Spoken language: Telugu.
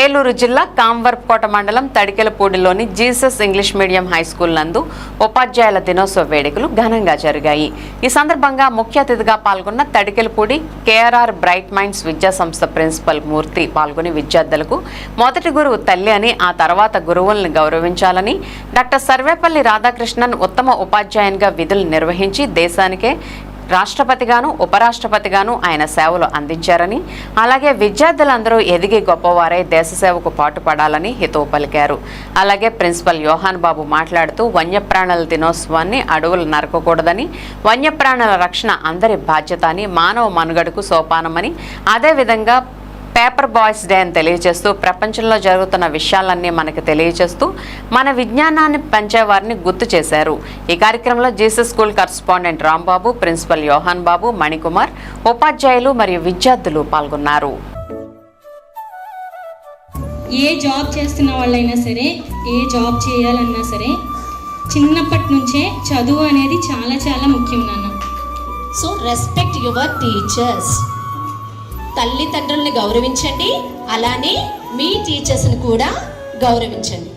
ఏలూరు జిల్లా కాంవర్కోట మండలం తడికెలపూడిలోని Jesus English medium high school నందు ఉపాధ్యాయుల దినోత్సవ వేడుకలు ఘనంగా జరిగాయి. ఈ సందర్భంగా ముఖ్య అతిథిగా పాల్గొన్న తడికెలపూడి కేఆర్ఆర్ బ్రైట్ మైండ్స్ విద్యా సంస్థ ప్రిన్సిపల్ మూర్తి పాల్గొని విద్యార్థులకు మొదటి గురువు తల్లి అని ఆ తర్వాత గురువులను గౌరవించాలని డాక్టర్ సర్వేపల్లి రాధాకృష్ణన్ ఉత్తమ ఉపాధ్యాయునిగా విధులు నిర్వహించి దేశానికే రాష్ట్రపతిగాను ఉపరాష్ట్రపతిగాను ఆయన సేవలు అందించారని అలాగే విద్యార్థులందరూ ఎదిగి గొప్పవారై దేశ సేవకు పాటుపడాలని హితవు పలికారు. అలాగే ప్రిన్సిపల్ యోహాన్ బాబు మాట్లాడుతూ వన్యప్రాణుల దినోత్సవాన్ని అడవులు నరకకూడదని వన్యప్రాణుల రక్షణ అందరి బాధ్యత అని మానవ మనుగడకు సోపానమని అదేవిధంగా పేపర్ బాయ్స్ డే అని తెలియజేస్తూ ప్రపంచంలో జరుగుతున్న విషయాలన్నీ మనకు తెలియజేస్తూ మన విజ్ఞానాన్ని పెంచేవారిని గుర్తు చేశారు. ఈ కార్యక్రమంలో Jesus school correspondent Rambabu principal Yohan Babu Manikumar ఉపాధ్యాయులు మరియు విద్యార్థులు పాల్గొన్నారు. ఏ జాబ్ చేస్తున్న వాళ్ళైనా సరే ఏ జాబ్ చేయాలన్నా సరే చిన్నప్పటి నుంచే చదువు అనేది చాలా చాలా ముఖ్యం నాన్న. సో రెస్పెక్ట్ యువర్ టీచర్స్ తల్లిదండ్రుల్ని గౌరవించండి. అలానే మీ టీచర్స్ని కూడా గౌరవించండి.